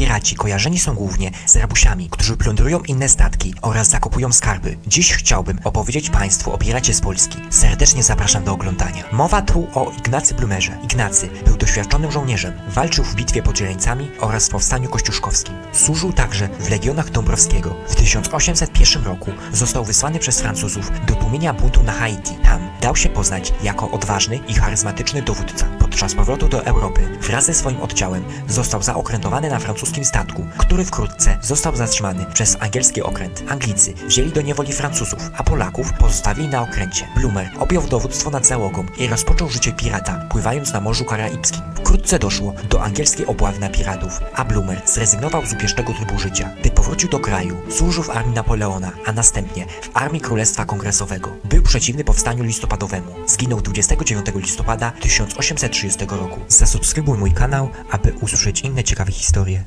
Piraci kojarzeni są głównie z rabusiami, którzy plądrują inne statki oraz zakopują skarby. Dziś chciałbym opowiedzieć Państwu o piracie z Polski. Serdecznie zapraszam do oglądania. Mowa tu o Ignacy Blumerze. Ignacy był doświadczonym żołnierzem, walczył w bitwie pod Zieleńcami oraz w powstaniu kościuszkowskim. Służył także w legionach Dąbrowskiego. W 1801 roku został wysłany przez Francuzów do tłumienia buntu na Haiti. Tam dał się poznać jako odważny i charyzmatyczny dowódca. Podczas powrotu do Europy wraz ze swoim oddziałem został zaokrętowany na francuskim statku, który wkrótce został zatrzymany przez angielski okręt. Anglicy wzięli do niewoli Francuzów, a Polaków pozostawili na okręcie. Blumer objął dowództwo nad załogą i rozpoczął życie pirata, pływając na Morzu Karaibskim. Wkrótce doszło do angielskiej obławy na piratów, a Blumer zrezygnował z upiesznego trybu życia. Gdy powrócił do kraju, służył w armii Napoleona, a następnie w armii Królestwa Kongresowego. Był przeciwny powstaniu listopadowemu. Zginął 29 listopada 1830 roku. Zasubskrybuj mój kanał, aby usłyszeć inne ciekawe historie.